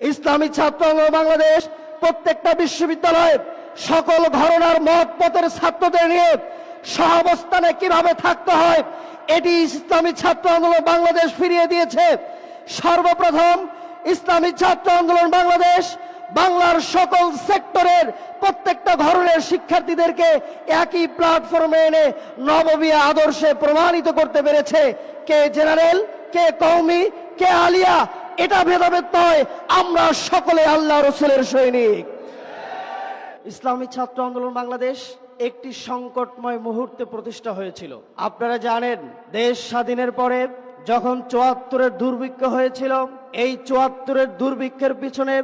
ইসলামী ছাত্র বাংলাদেশ প্রত্যেকটা বিশ্ববিদ্যালয়ে সকল ঘরনার মত পথের ছাত্রদের নিয়ে সহাবস্থানে কীভাবে থাকতে হয়, এটি ইসলামী ছাত্র আন্দোলন বাংলাদেশ ফিরিয়ে দিয়েছে। সর্বপ্রথম ইসলামী ছাত্র আন্দোলন বাংলাদেশ বাংলার সকল সেক্টরের প্রত্যেকটা ধরনের শিক্ষার্থীদেরকে একই প্ল্যাটফর্মে এনে নববিয়া আদর্শে প্রমাণিত করতে পেরেছে। কে জেনারেল, কে কৌমি কে আলিয়া এটা ভেদাভেদ নয়, আমরা সকলে আল্লাহ রসুলের সৈনিক। ইসলামী ছাত্র আন্দোলন বাংলাদেশ একটি সংকটময় মুহূর্তে প্রতিষ্ঠা হয়েছিল। আপনারা জানেন, দেশ স্বাধীনের পরে যখন চুয়াত্তরের দুর্ভিক্ষ হয়েছিল, এই চুয়াত্তরের দুর্ভিক্ষের পিছনে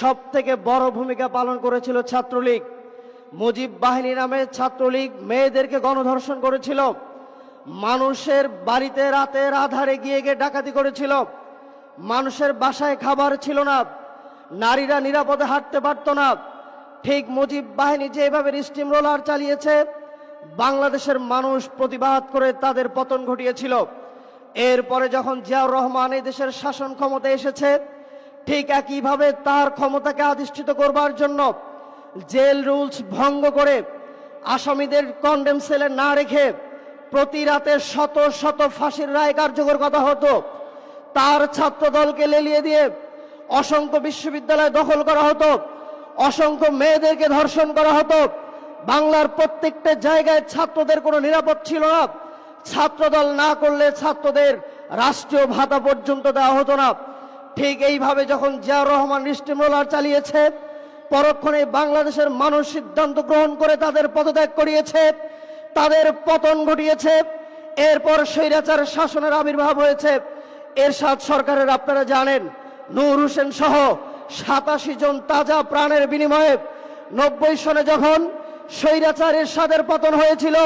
সব থেকে বড় ভূমিকা পালন করেছিল ছাত্রলীগ। মুজিব বাহিনী নামে ছাত্রলীগ মেয়েদেরকে গণধর্ষণ করেছিল। মানুষের বাড়িতে রাতের আধারে গিয়ে গিয়ে ডাকাতি করেছিল। মানুষের বাসায় খাবার ছিল না। নারীরা নিরাপদে হাঁটতে পারত না। ঠিক মুজিব বাহিনী যেভাবে স্টিম রোলার চালিয়েছে, বাংলাদেশের মানুষ প্রতিবাদ করে তাদের পতন ঘটিয়েছিল। এরপরে যখন জিয়াউর রহমান এই দেশের শাসন ক্ষমতা এসেছে, ঠিক একইভাবে তার ক্ষমতাকে আধিষ্ঠিত করবার জন্য জেল রুলস ভঙ্গ করে আসামিদের কন্ডেম সেলে না রেখে প্রতি রাতে শত শত ফাঁসির রায় কার্যকর কথা হতো। তার ছাত্র দলকে লেলিয়ে দিয়ে অসংখ্য বিশ্ববিদ্যালয় দখল করা হতো, অসংখ্য মেয়েদেরকে ধর্ষণ করা হতো। বাংলার প্রত্যেকটা জায়গায় ছাত্রদের কোনো নিরাপদ ছিল না। ছাত্রদল না করলে ছাত্রদের রাষ্ট্রীয় ভাতা পর্যন্ত দেওয়া হতো না। ঠিক এইভাবে যখন জিয়াউর রহমান স্টিমরোলার চালিয়েছে, পরক্ষণে বাংলাদেশের মানুষ সিদ্ধান্ত গ্রহণ করে তাদের পদত্যাগ করিয়েছে, তাদের পতন ঘটিয়েছে, এরপর স্বৈরাচার শাসনের আবির্ভাব হয়েছে। এরশাদ সরকারের, আপনারা জানেন, নূর হোসেন সহ সাতাশি জন তাজা প্রাণের বিনিময়ে নব্বই সনে যখন স্বৈরাচার এরশাদের পতন হয়েছিল,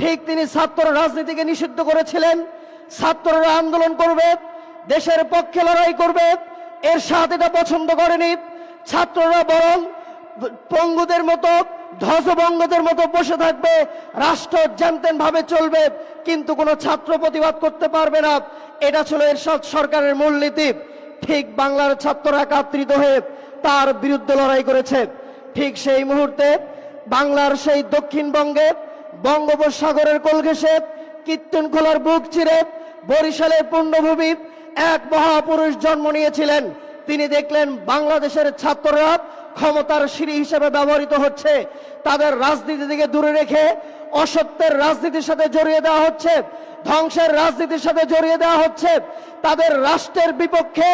ঠিক তিনি ছাত্র রাজনীতিকে নিষিদ্ধ করেছিলেন। ছাত্ররা আন্দোলন করবে, দেশের পক্ষে লড়াই করবে, এরশাদ এটা পছন্দ করেনি। ছাত্ররা বরং পঙ্গুদের মতো ধ্বজভঙ্গদের মতো বসে থাকবে, রাষ্ট্র জানতেন ভাবে চলবে, কিন্তু কোনো ছাত্র প্রতিবাদ করতে পারবে না। এটা ছিল এরশাদ সরকারের মূলনীতি। ঠিক বাংলার ছাত্ররা একাত্রিত হয়ে তার বিরুদ্ধে লড়াই করেছে। ঠিক সেই মুহূর্তে বাংলার সেই দক্ষিণবঙ্গে বঙ্গোপসাগরের কোল ঘেঁষে কীর্তন খোলার বুক চিরে বরিশালের পূর্ণভূমি এক মহাপুরুষ জন্ম নিয়েছিলেন। তিনি দেখলেন বাংলাদেশের ছাত্ররা ক্ষমতার সিঁড়ি হিসেবে ব্যবহৃত হচ্ছে। তাদের রাজনীতি থেকে দূরে রেখে অসত্যের রাজনীতির সাথে জড়িয়ে দেওয়া হচ্ছে, ধ্বংসের রাজনীতির সাথে জড়িয়ে দেওয়া হচ্ছে। তাদের রাষ্ট্রের বিপক্ষে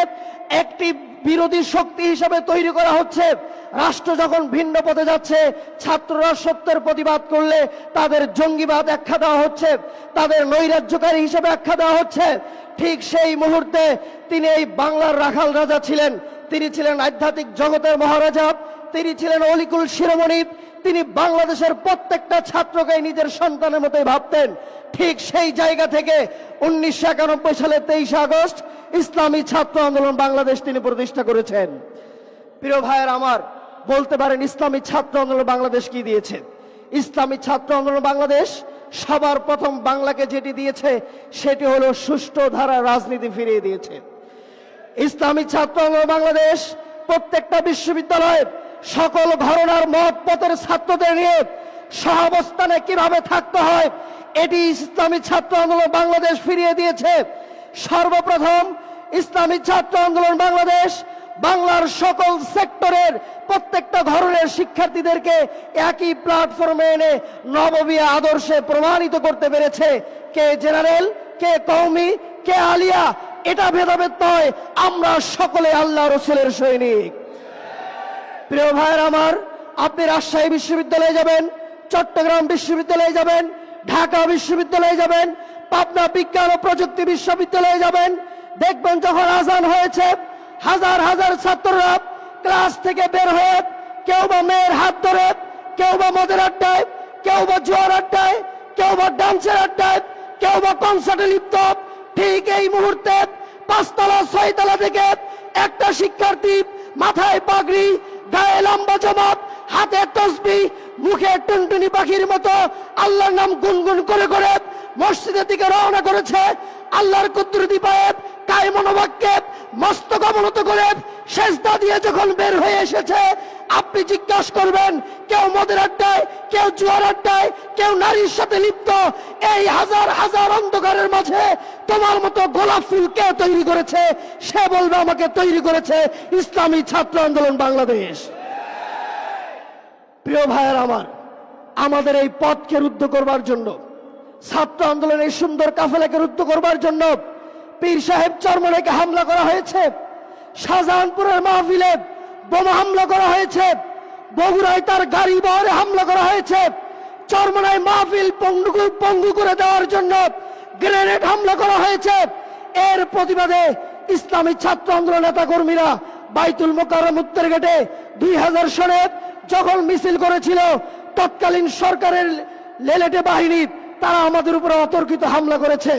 একটি বিরোধী শক্তি হিসেবে তৈরি করা হচ্ছে। রাষ্ট্র যখন ভিন্ন পথে যাচ্ছে, ছাত্ররা সত্যের প্রতিবাদ করলে তাদের জঙ্গিবাদ আখ্যা দেওয়া হচ্ছে, তাদের নৈরাজ্যকারী হিসেবে আখ্যা দেওয়া হচ্ছে। ঠিক সেই মুহূর্তে তিনি এই বাংলার রাখাল রাজা ছিলেন। তিনি ছিলেন আধ্যাত্মিক জগতের মহারাজা, তিনি ছিলেন অলিকুল শিরোমণি, তিনি বাংলাদেশের প্রত্যেকটা ছাত্রকে নিজের সন্তানের মতোই ভাবতেন। ঠিক সেই জায়গা থেকে উনিশশো সালের তেইশে আগস্ট ইসলামী ছাত্র আন্দোলন বাংলাদেশ তিনি প্রতিষ্ঠা করেছেন। প্রিয় ভাইয়ের আমার, বলতে পারেন ইসলামী ছাত্র আন্দোলন বাংলাদেশ কি দিয়েছে? ইসলামী ছাত্র আন্দোলন বাংলাদেশ সবার প্রথম বাংলাকে যেটি দিয়েছে, সেটি হলো সুষ্ঠু ধারা রাজনীতি ফিরিয়ে দিয়েছে। ইসলামী ছাত্র আন্দোলন বাংলাদেশ প্রত্যেকটা বিশ্ববিদ্যালয়ে সকল ঘরনার মত পথের ছাত্রদের নিয়ে সহাবস্থানে কীভাবে থাকতে হয়, এটি ইসলামী ছাত্র আন্দোলন বাংলাদেশ ফিরিয়ে দিয়েছে। সর্বপ্রথম ইসলামী ছাত্র আন্দোলন বাংলাদেশ, বাংলার সকল সেক্টরের প্রত্যেকটা ধরনের শিক্ষার্থীদেরকে একই প্ল্যাটফর্মে এনে নববিয়া আদর্শে প্রমাণিত করতে পেরেছে কে জেনারেল, কে কৌমি কে আলিয়া, এটা ভেদাভেদ নয়, আমরা সকলে আল্লাহ রসুলের সৈনিক। প্রিয় ভাইয়ের আমার, আপনি রাজশাহী বিশ্ববিদ্যালয়ে যাবেন, চট্টগ্রাম বিশ্ববিদ্যালয়ে যাবেন, ঢাকা বিশ্ববিদ্যালয়ে যাবেন পাবনা বিজ্ঞান ও প্রযুক্তি বিশ্ববিদ্যালয়ে যাবেন। দেখবেন যখন আজান হয়েছে, হাজার হাজার ছাত্ররা ক্লাস থেকে বের হয়ে কেউ বা মেয়ের হাত ধরে, কেউ বা মদের আড্ডায়, কেউ বা জোয়ার আড্ডায়, কেউ বা ডান্সের আড্ডায়, কেউ বা কনসার্টে লিপ্ত। ঠিক এই মুহূর্তে পাঁচতলা, ছয়তলা থেকে একটা শিক্ষার্থী মাথায় পাগড়ি, গায়ে লম্বা জমাত হাতে তসবি, মুখে টুনটুনি পাখির মতো আল্লাহর নাম গুনগুন করে করে মসজিদের দিকে রওনা করেছে। আল্লাহর কুদরতি পায়ে কায় মনোবাক্যে মস্তক অবনত করে সেজদা দিয়ে যখন বের হয়ে এসেছে, আপনি জিজ্ঞাসা করবেন, কেউ মদের আড্ডায়, কেউ জুয়ার আড্ডায়, কেউ নারীর সাথে লিপ্ত, এই হাজার হাজার অন্ধকারের মাঝে তোমার মতো গোলাপ ফুল কে তৈরি করেছে? সে বলবে, আমাকে তৈরি করেছে ইসলামী ছাত্র আন্দোলন বাংলাদেশ। প্রিয় ভাইয়ের আমার, আমাদের এই পথকে রুদ্ধ করবার জন্য ছাত্র আন্দোলনের সুন্দর কাফেলাকে রুদ্ধ করবার জন্য পীর সাহেব চরমনাইকে হামলা করা হয়েছে। শাহজাহানপুরের মাহফিলে বোমা হামলা করা হয়েছে। বগুড়ায় তার গাড়ি বহরে হামলা করা হয়েছে। চরমনায় মাহফিল পঙ্গু পঙ্গু করে দেওয়ার জন্য গ্রেনেড হামলা করা হয়েছে। এর প্রতিবাদে ইসলামী ছাত্র আন্দোলন নেতা কর্মীরা বাইতুল মোকাররম উত্তর গেটে দুই হাজার সনে যখন মিছিল করেছিল, তৎকালীন সরকারের লেলেটে বাহিনী তারা আমাদের উপরে অতর্কিত হামলা করেছে।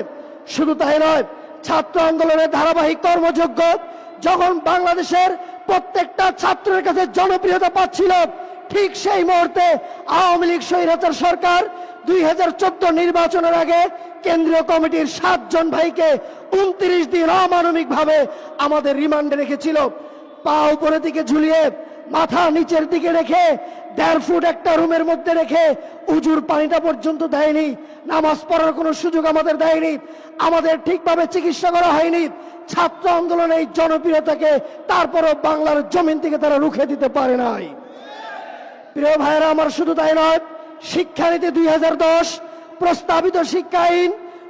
শুধু তাই নয়, ছাত্র আন্দোলনের ধারাবাহিক কর্মযোগ্য যখন বাংলাদেশের প্রত্যেকটা ছাত্রের কাছে জনপ্রিয়তা পাচ্ছিল, ঠিক সেই মুহূর্তে আওয়ামী লীগ স্বৈরাচার সরকার দুই হাজার চোদ্দ নির্বাচনের আগে কেন্দ্রীয় কমিটির সাতজন ভাইকে উনত্রিশ দিন অমানবিক ভাবে আমাদের রিমান্ডে রেখেছিল। পা উপরের দিকে ঝুলিয়ে মাথা নিচের দিকে রেখে দেড় ফুট একটা রুমের মধ্যে রেখে উজুর পানিটা পর্যন্ত দেয়নি। নামাজ পড়ার কোনো সুযোগ আমাদের দেয়নি। আমাদের ঠিকভাবে চিকিৎসা করা হয়নি। ছাত্র আন্দোলন এই জনপ্রিয়তাকে তারপরও বাংলার জমিন থেকে তারা রুখে দিতে পারে নাই। প্রিয় ভাইয়েরা, আমার শুধু তাই নয়, শিক্ষানীতি দুই হাজার দশ, প্রস্তাবিত শিক্ষা আইন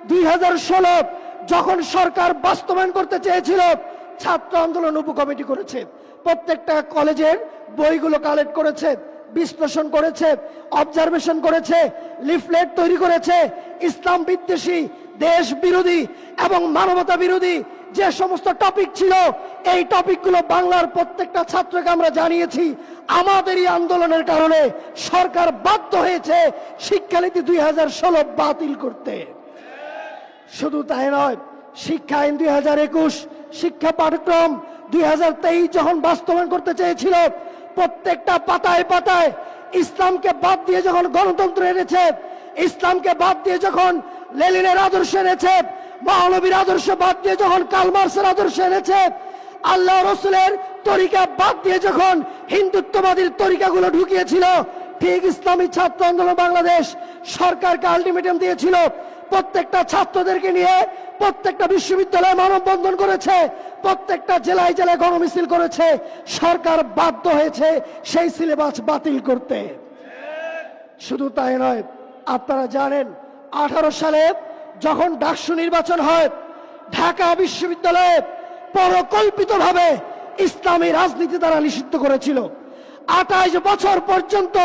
দুই হাজার ষোলো, যখন সরকার বাস্তবায়ন করতে চেয়েছিল, ছাত্র আন্দোলন উপকমিটি করেছে। প্রত্যেকটা কলেজের বইগুলো কালেক্ট করেছে, বিশ্লেষণ করেছে অবজারভেশন করেছে লিফলেট তৈরি করেছে, ইসলাম বিদ্বেষী, দেশ বিরোধী এবং মানবতা বিরোধী যে সমস্ত টপিক ছিল, এই টপিকগুলো বাংলার প্রত্যেকটা ছাত্রকে আমরা জানিয়েছি। আমাদেরই আন্দোলনের কারণে সরকার বাধ্য হয়েছে শিক্ষানীতি দুই হাজার ষোলো বাতিল করতে। শুধু তাই নয়, শিক্ষা আইন দুই হাজার একুশ, শিক্ষা পাঠ্যক্রম দুই হাজার তেইশ যখন বাস্তবায়ন করতে চেয়েছিল, প্রত্যেকটা পাতায় পাতায় ইসলামকে বাদ দিয়ে যখন গণতন্ত্র এনেছে, ইসলামকে বাদ দিয়ে যখন লেলিনের আদর্শ এনেছে, মহানবীর আদর্শ বাদ দিয়ে যখন কালমার্সের আদর্শ এনেছে, আল্লাহ রসুলের তরিকা বাদ দিয়ে যখন হিন্দুত্ববাদীর তরিকাগুলো ঢুকিয়েছিল, ঠিক ইসলামী ছাত্র আন্দোলন বাংলাদেশ সরকারকে আলটিমেটাম দিয়েছিল প্রত্যেকটা ছাত্রদেরকে নিয়ে প্রত্যেকটা বিশ্ববিদ্যালয়ে মানববন্ধন করেছে, প্রত্যেকটা জেলায় জেলায় গণমিছিল করেছে, সরকার বাধ্য হয়েছে সেই সিলেবাস বাতিল করতে শুধু তাই নয়, আপনারা জানেন, আঠারো সালে যখন ডাকসু নির্বাচন হয়, ঢাকা বিশ্ববিদ্যালয়ে পরকল্পিতভাবে ইসলামী রাজনীতি দ্বারা নিষিদ্ধ করেছিল আঠাইশ বছর পর্যন্ত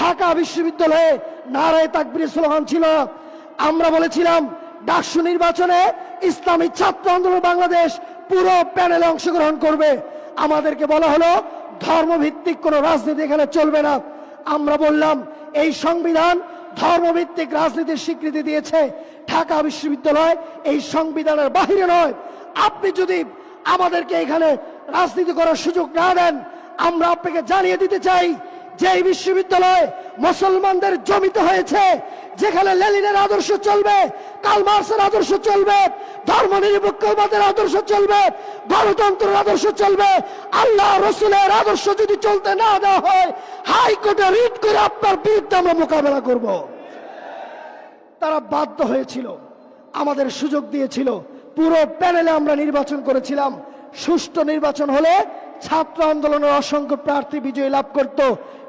ঢাকা বিশ্ববিদ্যালয়ে নারায় তাকবির স্লোগান ছিল। আমরা বলেছিলাম ডাকসু নির্বাচনে ইসলামী ছাত্র আন্দোলন বাংলাদেশ পুরো প্যানেলে অংশগ্রহণ করবে। আমাদেরকে বলা হলো, ধর্মভিত্তিক কোনো রাজনীতি এখানে চলবে না। আমরা বললাম, এই সংবিধান ধর্মভিত্তিক রাজনীতির স্বীকৃতি দিয়েছে ঢাকা বিশ্ববিদ্যালয়। এই সংবিধানের বাহিরে নয়। আপনি যদি আমাদেরকে এখানে রাজনীতি করার সুযোগ না দেন, আমরা আপনাকে জানিয়ে দিতে চাই যে বিশ্ববিদ্যালয় মুসলমানদের জমিতে হয়েছে, যেখানে লেলিনের আদর্শ চলবে কালমার্সের আদর্শ চলবে, ধর্ম নিরপেক্ষবাদের আদর্শ চলবে, গণতন্ত্রের আদর্শ চলবে, আল্লাহ রসুলের আদর্শ যদি চলতে না দেওয়া হয়, হাইকোর্টে রিট করে আপনার বিরুদ্ধে আমরা মোকাবেলা করব। তারা বাধ্য হয়েছিল, আমাদের সুযোগ দিয়েছিল, পুরো প্যানেলে আমরা নির্বাচন করেছিলাম, সুষ্ঠু নির্বাচন হলে ছাত্র আন্দোলনের অসংখ্য প্রার্থী বিজয় লাভ করত,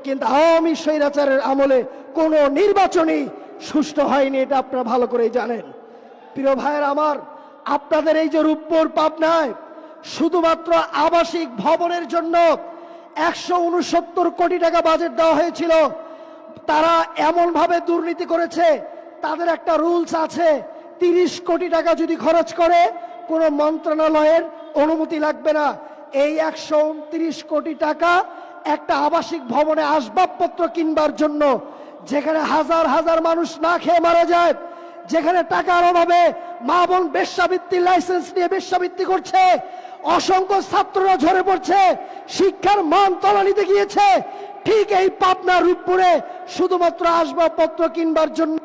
কিন্তু আওয়ামী স্বৈরাচারের আমলে কোনো নির্বাচনই সুষ্ঠু হয়নি, এটা আপনারা ভালো করেই জানেন। প্রিয় ভাইয়ের আমার, আপনাদের এই যে রূপপুর পাবনায় শুধুমাত্র আবাসিক ভবনের জন্য একশো উনসত্তর কোটি টাকা বাজেট দেওয়া হয়েছিল, তারা এমন ভাবে দুর্নীতি করেছে, তাদের একটা রুলস আছে, তিরিশ কোটি টাকা যদি খরচ করে কোনো মন্ত্রণালয়ের অনুমতি লাগবে না। এই একশো উনত্রিশ কোটি টাকা একটা আবাসিক ভবনে আসবাবপত্র কিনবার জন্য, যেখানে হাজার হাজার মানুষ না খেয়ে মারা যায়, যেখানে টাকার অভাবে মা বোন বেশ্যাবৃত্তির লাইসেন্স নিয়ে বেশ্যাবৃত্তি করছে, অসংখ্য ছাত্ররা ঝরে পড়ছে, শিক্ষার মান তলানিতে গিয়েছে, ঠিক এই পাবনা রূপপুরে শুধুমাত্র আসবাবপত্র কিনবার জন্য।